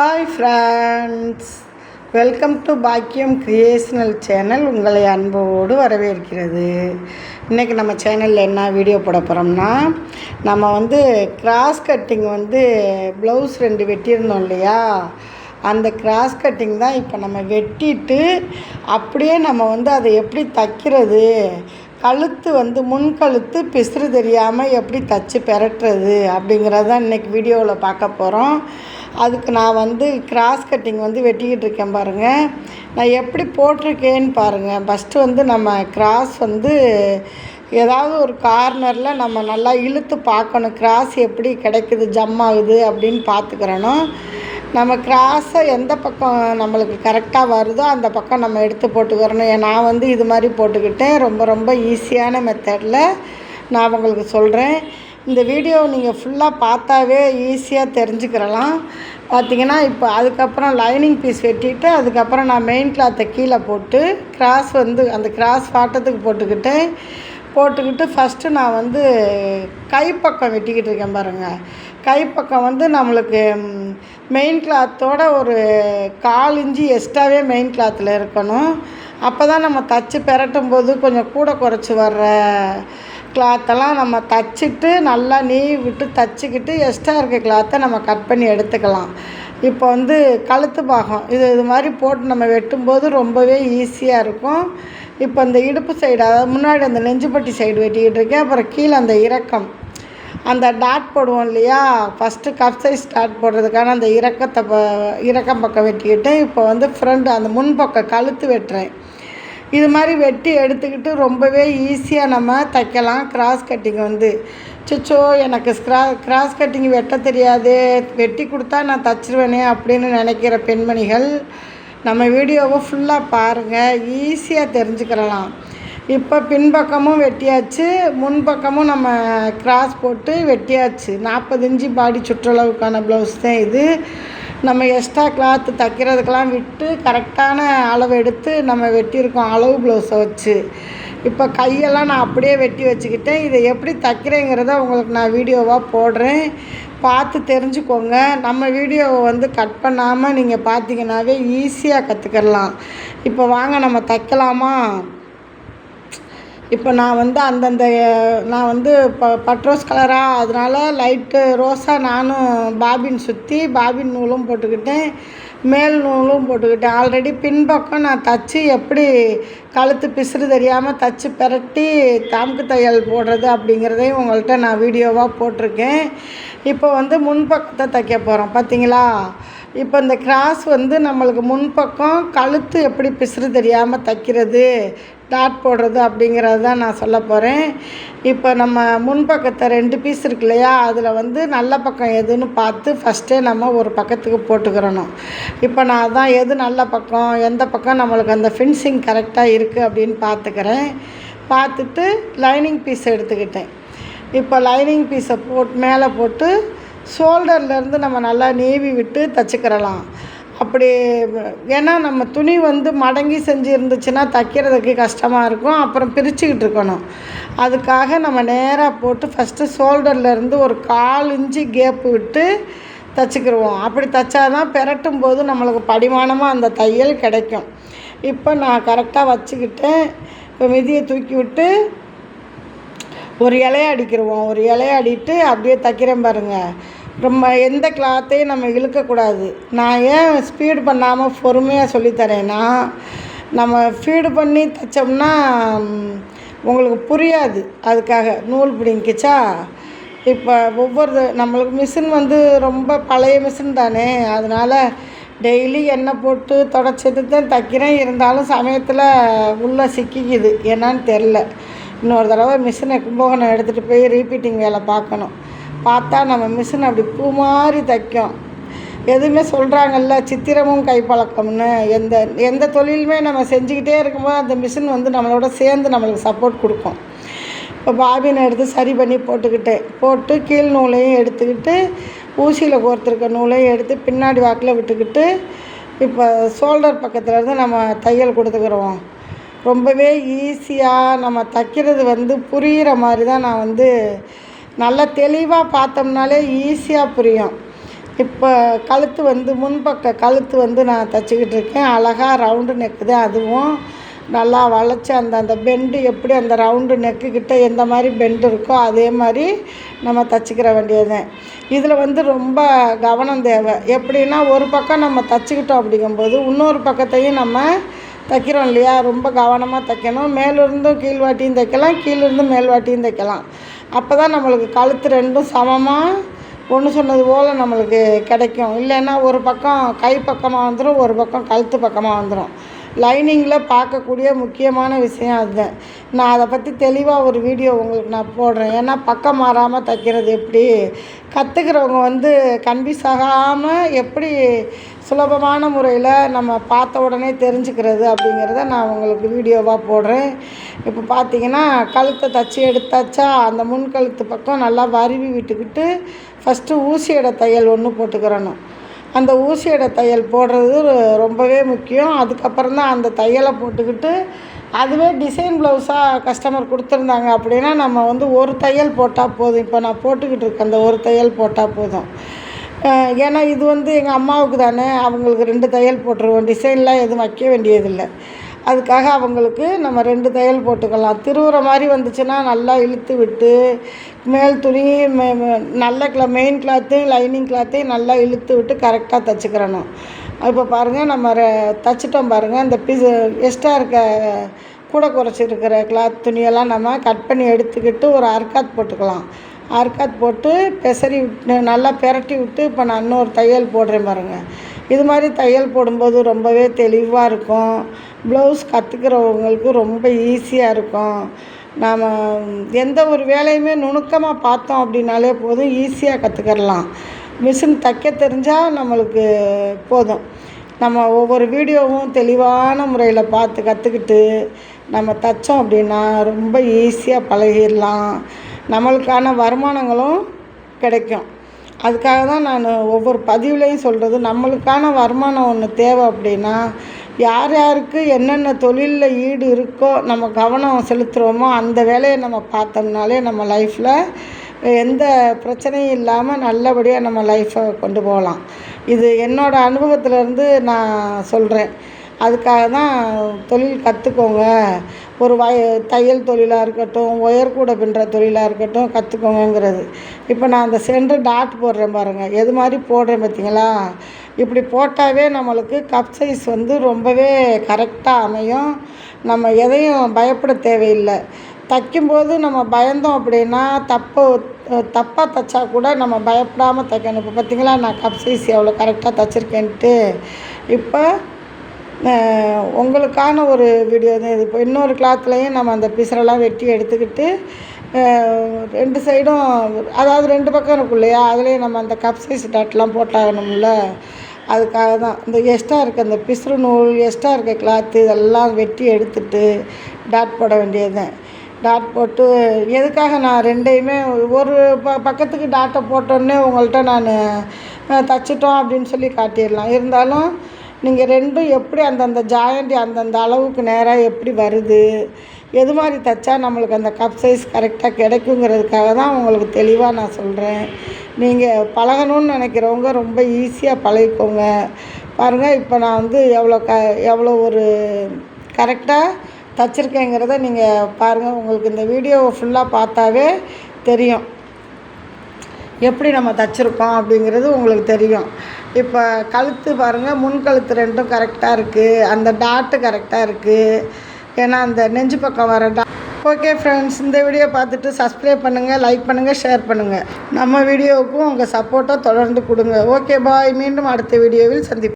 Hi friends welcome to பாக்கியம் க்ரியேஷனல் channel உங்களை அன்போடு வரவேற்கிறது. இன்றைக்கி நம்ம சேனலில் என்ன வீடியோ போட போகிறோம்னா நம்ம வந்து கிராஸ் கட்டிங் வந்து ப்ளவுஸ் ரெண்டு வெட்டியிருந்தோம் இல்லையா? அந்த கிராஸ் கட்டிங் தான் இப்போ நம்ம வெட்டிட்டு அப்படியே நம்ம வந்து அதை எப்படி தைக்கிறது? கழுத்து வந்து முன் கழுத்து பிசுறு தெரியாமல் எப்படி தச்சு பெரட்டுறது அப்படிங்கிறத இன்றைக்கி வீடியோவில் பார்க்க போகிறோம் அதுக்கு நான் வந்து கிராஸ் கட்டிங் வந்து வெட்டிக்கிட்டு இருக்கேன் பாருங்கள் நான் எப்படி போட்டிருக்கேன்னு பாருங்கள் ஃபஸ்ட்டு வந்து நம்ம கிராஸ் வந்து ஏதாவது ஒரு கார்னரில் நம்ம நல்லா இழுத்து பார்க்கணும். கிராஸ் எப்படி கிடைக்குது ஜம் ஆகுது அப்படின்னு பார்த்துக்கிறணும். நம்ம கிராஸை எந்த பக்கம் நம்மளுக்கு கரெக்டாக வருதோ அந்த பக்கம் நம்ம எடுத்து போட்டுக்கிறணும். ஏன் நான் வந்து இது மாதிரி போட்டுக்கிட்டேன். ரொம்ப ரொம்ப ஈஸியான மெத்தடில் நான் உங்களுக்கு சொல்கிறேன் இந்த வீடியோவை நீங்கள் ஃபுல்லாக பார்த்தாவே ஈஸியாக தெரிஞ்சுக்கிறலாம். பார்த்தீங்கன்னா இப்போ அதுக்கப்புறம் லைனிங் பீஸ் வெட்டிட்டு அதுக்கப்புறம் நான் மெயின் கிளாத்தை கீழே போட்டு கிராஸ் வந்து அந்த கிராஸ் பாட்டத்துக்கு போட்டுக்கிட்டேன் போட்டுக்கிட்டு ஃபஸ்ட்டு நான் வந்து கைப்பக்கம் வெட்டிக்கிட்டு இருக்கேன் பாருங்கள் கைப்பக்கம் வந்து நம்மளுக்கு மெயின் கிளாத்தோட ஒரு கால் இஞ்சி எக்ஸ்ட்ராவே மெயின் கிளாத்தில் இருக்கணும். அப்போ தான் நம்ம தச்சு பெரட்டும் போது கொஞ்சம் கூட குறைச்சி வர்ற கிளாத்தெல்லாம் நம்ம தச்சுட்டு நல்லா நீவி விட்டு தச்சுக்கிட்டு எக்ஸ்ட்ரா இருக்க கிளாத்தை நம்ம கட் பண்ணி எடுத்துக்கலாம். இப்போ வந்து கழுத்து பாகம். இது இது மாதிரி போட்டு நம்ம வெட்டும்போது ரொம்பவே ஈஸியாக இருக்கும். இப்போ இந்த இடுப்பு சைடு அதாவது முன்னாடி அந்த நெஞ்சுப்பட்டி சைடு வெட்டிக்கிட்டு இருக்கேன். அப்புறம் கீழே அந்த இறக்கம் அந்த டாட் போடுவோம் இல்லையா? ஃபஸ்ட்டு கப் சைஸ் டாட் போடுறதுக்கான அந்த இறக்கத்தை ப இறக்கம் பக்கம் வெட்டிக்கிட்டு இப்போ வந்து ஃப்ரண்ட் அந்த முன்பக்கம் கழுத்து வெட்டுறேன். இது மாதிரி வெட்டி எடுத்துக்கிட்டு ரொம்பவே ஈஸியாக நம்ம தைக்கலாம். கிராஸ் கட்டிங் வந்து. சுச்சோ எனக்கு ஸ்க்ரா கிராஸ் கட்டிங் வெட்ட தெரியாது. வெட்டி கொடுத்தா நான் தச்சிருவேனே அப்படின்னு நினைக்கிற பெண்மணிகள் நம்ம வீடியோவை ஃபுல்லாக பாருங்கள் ஈஸியாக தெரிஞ்சுக்கிறலாம். இப்போ பின்பக்கமும் வெட்டியாச்சு. முன்பக்கமும் நம்ம கிராஸ் போட்டு வெட்டியாச்சு. நாற்பது இன்ச்சு பாடி சுற்றளவுக்கான ப்ளவுஸ் தான் இது. நம்ம எக்ஸ்ட்ரா கிளாத்து தைக்கிறதுக்கெல்லாம் விட்டு கரெக்டான அளவு எடுத்து நம்ம வெட்டியிருக்கோம் அளவு ப்ளவுஸை வச்சு. இப்போ கையெல்லாம் நான் அப்படியே வெட்டி வச்சுக்கிட்டேன். இதை எப்படி தைக்கிறேங்கிறத உங்களுக்கு நான் வீடியோவாக போடுறேன். பார்த்து தெரிஞ்சுக்கோங்க. நம்ம வீடியோவை வந்து கட் பண்ணாமல் நீங்கள் பார்த்தீங்கன்னாவே ஈஸியாக கற்றுக்கிடலாம் இப்போ வாங்க நம்ம தைக்கலாமா? இப்போ நான் வந்து அந்தந்த நான் வந்து ப பட்ரோஸ் கலராக அதனால் லைட்டு ரோஸாக நானும் பாபின் சுற்றி பாபின் நூலும் போட்டுக்கிட்டேன் மேல் நூலும் போட்டுக்கிட்டேன். ஆல்ரெடி பின்பக்கம் நான் தச்சு எப்படி கழுத்து பிசுறு தெரியாமல் தச்சு பெரட்டி தாமுக்கு தையல் போடுறது அப்படிங்கிறதையும் உங்கள்கிட்ட நான் வீடியோவாக போட்டிருக்கேன். இப்போ வந்து முன்பக்கத்தை தைக்க போகிறோம் பார்த்தீங்களா இப்போ இந்த கிராஸ் வந்து நம்மளுக்கு முன்பக்கம் கழுத்து எப்படி பிசுறு தெரியாமல் தைக்கிறது டாட் போடுறது அப்படிங்கிறது தான் நான் சொல்ல போகிறேன் இப்போ நம்ம முன்பக்கத்தை ரெண்டு பீஸ் இருக்கு இல்லையா? அதில் வந்து நல்ல பக்கம் எதுன்னு பார்த்து ஃபஸ்ட்டே நம்ம ஒரு பக்கத்துக்கு போட்டுக்கிறணும். இப்போ நான் தான் எது நல்ல பக்கம் எந்த பக்கம் நம்மளுக்கு அந்த ஃபினிஷிங் கரெக்டாக இருக்குது அப்படின்னு பார்த்துக்கிறேன். பார்த்துட்டு லைனிங் பீஸ் எடுத்துக்கிட்டேன். இப்போ லைனிங் பீஸை போட்டு மேலே போட்டு ஷோல்டர்லேருந்து நம்ம நல்லா நீவி விட்டு தச்சுக்கிறலாம். அப்படி ஏன்னா நம்ம துணி வந்து மடங்கி செஞ்சு இருந்துச்சுன்னா தைக்கிறதுக்கு கஷ்டமாக இருக்கும். அப்புறம் பிரிச்சுக்கிட்டு இருக்கணும். அதுக்காக நம்ம நேராக போட்டு ஃபஸ்ட்டு ஷோல்டர்லேருந்து ஒரு கால் இன்ச்சு கேப்பு விட்டு தைச்சிக்கிடுவோம் அப்படி தைச்சாதான் பெரட்டும் போது நம்மளுக்கு படிமானமாக அந்த தையல் கிடைக்கும். இப்போ நான் கரெக்டாக வச்சுக்கிட்டேன். இப்போ மிதியை தூக்கி விட்டு ஒரு இலைய அடிக்கிடுவோம் ஒரு இலைய அடிட்டு அப்படியே தைக்கிறேன் பாருங்கள் ரொம்ப எந்த கிளாத்தையும் நம்ம இழுக்கக்கூடாது. நான் ஏன் ஸ்பீடு பண்ணாமல் பொறுமையாக சொல்லித்தரேன்னா நம்ம ஃபீடு பண்ணி தைச்சோம்னா உங்களுக்கு புரியாது. அதுக்காக நூல் பிடிங்கிச்சா? இப்போ ஒவ்வொரு நம்மளுக்கு மிஷின் வந்து ரொம்ப பழைய மிஷின் தானே. அதனால் டெய்லி எண்ணெய் போட்டு தொடச்சது தான் தைக்கிறேன். இருந்தாலும் சமயத்தில் உள்ளே சிக்கிக்குது. என்னான்னு தெரில இன்னொரு தடவை மிஷினை கும்பகோணம் எடுத்துகிட்டு போய் ரீபீட்டிங் வேலை பார்க்கணும். பார்த்தா நம்ம மிஷின் அப்படி பூ மாதிரி தைக்கும். எதுவுமே சொல்கிறாங்கல்ல சித்திரமும் கைப்பழக்கம்னு. எந்த எந்த தொழிலுமே நம்ம செஞ்சுக்கிட்டே இருக்கும்போது அந்த மிஷின் வந்து நம்மளோட சேர்ந்து நம்மளுக்கு சப்போர்ட் கொடுக்கும். இப்போ பாபினை எடுத்து சரி பண்ணி போட்டுக்கிட்டேன் போட்டு கீழ் நூலையும் எடுத்துக்கிட்டு ஊசியில் கோர்த்துருக்க நூலையும் எடுத்து பின்னாடி வாக்கில் விட்டுக்கிட்டு இப்போ ஷோல்டர் பக்கத்துலேருந்து நம்ம தையல் கொடுத்துக்கிறோம். ரொம்பவே ஈஸியாக நம்ம தைக்கிறது வந்து புரிகிற மாதிரி தான் நான் வந்து நல்லா தெளிவாக பார்த்தோம்னாலே ஈஸியாக புரியும். இப்போ கழுத்து வந்து முன்பக்க கழுத்து வந்து நான் தைச்சிக்கிட்டு இருக்கேன். அழகாக ரவுண்டு நெக்கு தான் அதுவும் நல்லா வளைச்சி அந்த அந்த பெண்டு எப்படி அந்த ரவுண்டு நெக்குக்கிட்ட எந்த மாதிரி பெண்டு இருக்கோ அதே மாதிரி நம்ம தச்சுக்கிற வேண்டியது இதில் வந்து ரொம்ப கவனம் தேவை. எப்படின்னா ஒரு பக்கம் நம்ம தச்சுக்கிட்டோம் அப்படிங்கும்போது இன்னொரு பக்கத்தையும் நம்ம தைக்கிறோம் இல்லையா? ரொம்ப கவனமாக தைக்கணும். மேலிருந்தும் கீழ்வாட்டியும் தைக்கலாம். கீழிருந்தும் மேல்வாட்டியும் தைக்கலாம். அப்போ தான் நம்மளுக்கு கழுத்து ரெண்டும் சமமாக ஒன்று சொன்னது போல் நம்மளுக்கு கிடைக்கும். இல்லைன்னா ஒரு பக்கம் கை பக்கமாக வந்துடும் ஒரு பக்கம் கழுத்து பக்கமாக வந்துடும் லைனிங்கில் பார்க்கக்கூடிய முக்கியமான விஷயம் அதுதான். நான் அதை பற்றி தெளிவாக ஒரு வீடியோ உங்களுக்கு நான் போடுறேன். ஏன்னா பக்கம் மாறாமல் தைக்கிறது எப்படி? கற்றுக்கிறவங்க வந்து கன்ஃபியூஸ் ஆகாமல் எப்படி சுலபமான முறையில் நம்ம பார்த்த உடனே தெரிஞ்சுக்கிறது அப்படிங்கிறத நான் உங்களுக்கு வீடியோவாக போடுறேன். இப்போ பார்த்தீங்கன்னா கழுத்தை தச்சு எடுத்தாச்சா அந்த முன் கழுத்து பக்கம் நல்லா வருவி விட்டுக்கிட்டு ஃபஸ்ட்டு ஊசியோட தையல் ஒன்று போட்டுக்கிறணும். அந்த ஊசியோட தையல் போடுறது ரொம்பவே முக்கியம். அதுக்கப்புறம் தான் அந்த தையலை போட்டுக்கிட்டு அதுவே டிசைன் ப்ளவுஸாக கஸ்டமர் கொடுத்துருந்தாங்க அப்படின்னா நம்ம வந்து ஒரு தையல் போட்டால் போதும். இப்போ நான் போட்டுக்கிட்டு இருக்கேன் அந்த ஒரு தையல் போட்டால் போதும். ஏன்னா இது வந்து எங்கள் அம்மாவுக்கு தானே அவங்களுக்கு ரெண்டு தையல் போட்டுருவோம். டிசைன்லாம் எதுவும் வைக்க வேண்டியதில்லை. அதுக்காக அவங்களுக்கு நம்ம ரெண்டு தையல் போட்டுக்கலாம். திருவுற மாதிரி வந்துச்சுன்னா நல்லா இழுத்து விட்டு மேல் துணி மே- மே- நல்ல கிளா மெயின் கிளாத்தையும் லைனிங் கிளாத்தையும் நல்லா இழுத்து விட்டு கரெக்டாக தச்சுக்கிறணும். இப்போ பாருங்கள் நம்ம தச்சிட்டோம் பாருங்கள் இந்த பீஸ் எக்ஸ்ட்ரா இருக்க கூட குறைச்சிருக்கிற கிளாத் துணியெல்லாம் நம்ம கட் பண்ணி எடுத்துக்கிட்டு ஒரு அர்க்காத் போட்டுக்கலாம். ஆர்காத் போட்டு பெசரி விட்டு நல்லா பெரட்டி விட்டு இப்போ நான் இன்னொரு தையல் போடுறேன் பாருங்கள் இது மாதிரி தையல் போடும்போது ரொம்பவே தெளிவாக இருக்கும். ப்ளவுஸ் கற்றுக்கிறவங்களுக்கு ரொம்ப ஈஸியாக இருக்கும். நாம் எந்த ஒரு வேலையுமே நுணுக்கமாக பார்த்தோம் அப்படின்னாலே போதும் ஈஸியாக கற்றுக்கிடலாம் மிஷின் தைக்க தெரிஞ்சால் நம்மளுக்கு போதும். நம்ம ஒவ்வொரு வீடியோவும் தெளிவான முறையில் பார்த்து கற்றுக்கிட்டு நம்ம தைச்சோம் அப்படின்னா ரொம்ப ஈஸியாக பழகிடலாம். நம்மளுக்கான வருமானங்களும் கிடைக்கும். அதுக்காக தான் நான் ஒவ்வொரு பதிவுலையும் சொல்கிறது நம்மளுக்கான வருமானம் ஒன்று தேவை அப்படின்னா யார் யாருக்கு என்னென்ன தொழிலில் ஈடு இருக்கோ நம்ம கவனம் செலுத்துகிறோமோ அந்த வேலையை நம்ம பார்த்தோம்னாலே நம்ம லைஃப்பில் எந்த பிரச்சனையும் இல்லாமல் நல்லபடியாக நம்ம லைஃப்பை கொண்டு போகலாம். இது என்னோடய அனுபவத்திலேருந்து நான் சொல்கிறேன் அதுக்காக தான் தொழில் கற்றுக்கோங்க ஒரு வய தையல் தொழிலாக இருக்கட்டும் ஒயர் கூட பின்னுற தொழிலாக இருக்கட்டும் கற்றுக்கோங்கங்கிறது இப்போ நான் அந்த சென்டர் டாட் போடுறேன் பாருங்கள் எது மாதிரி போடுறேன் பார்த்தீங்களா இப்படி போட்டாவே நம்மளுக்கு கப் சைஸ் வந்து ரொம்பவே கரெக்டாக அமையும். நம்ம எதையும் பயப்பட தேவையில்லை. தைக்கும்போது நம்ம பயந்தோம் அப்படின்னா தப்பு தப்பாக தைச்சா கூட நம்ம பயப்படாமல் தைக்கணும். இப்போ பார்த்தீங்களா நான் கப் சைஸ் எவ்வளோ கரெக்டாக தைச்சிருக்கேன்ட்டு. இப்போ உங்களுக்கான ஒரு வீடியோ தான் இது. இப்போ இன்னொரு கிளாத்லேயும் நம்ம அந்த பிசரெல்லாம் வெட்டி எடுத்துக்கிட்டு ரெண்டு சைடும் அதாவது ரெண்டு பக்கம் இருக்கும் இல்லையா? அதுலேயும் நம்ம அந்த கப் சைஸ் டாட்லாம் போட்டாகணும்ல? அதுக்காக தான். இந்த எக்ஸ்ட்ரா இருக்க அந்த பிசுறு நூல் எக்ஸ்ட்ரா இருக்க கிளாத்து இதெல்லாம் வெட்டி எடுத்துட்டு டாட் போட வேண்டியதுதான். டாட் போட்டு எதுக்காக நான் ரெண்டையுமே ஒரு ப பக்கத்துக்கு டாட்டை போட்டோன்னே உங்கள்கிட்ட நான் தச்சிட்டோம் அப்படின்னு சொல்லி காட்டிடலாம். இருந்தாலும் நீங்கள் ரெண்டும் எப்படி அந்தந்த ஜாயண்ட் அந்தந்த அளவுக்கு நேராக எப்படி வருது? எது மாதிரி தைச்சா நம்மளுக்கு அந்த கப் சைஸ் கரெக்டாக கிடைக்குங்கிறதுக்காக தான் உங்களுக்கு தெளிவாக நான் சொல்கிறேன் நீங்கள் பழகணும்னு நினைக்கிறவங்க ரொம்ப ஈஸியாக பழகிக்கோங்க. பாருங்கள் இப்போ நான் வந்து எவ்வளோ க எவ்வளோ ஒரு கரெக்டாக தைச்சிருக்கேங்கிறத நீங்கள் பாருங்கள் உங்களுக்கு இந்த வீடியோவை ஃபுல்லாக பார்த்தாவே தெரியும். எப்படி நம்ம தச்சுருக்கோம் அப்படிங்கிறது உங்களுக்கு தெரியும். இப்போ கழுத்து பாருங்கள் முன் கழுத்து ரெண்டும் கரெக்டாக இருக்குது அந்த டாட்டு கரெக்டாக இருக்குது ஏன்னா அந்த நெஞ்சு பக்கம் வர டா ஓகே ஃப்ரெண்ட்ஸ் இந்த வீடியோ பார்த்துட்டு சப்ஸ்கிரைப் பண்ணுங்கள் லைக் பண்ணுங்கள் ஷேர் பண்ணுங்கள் நம்ம வீடியோவுக்கும் உங்கள் சப்போர்ட்டை தொடர்ந்து கொடுங்க. ஓகே பாய் மீண்டும் அடுத்த வீடியோவில் சந்திப்போம்.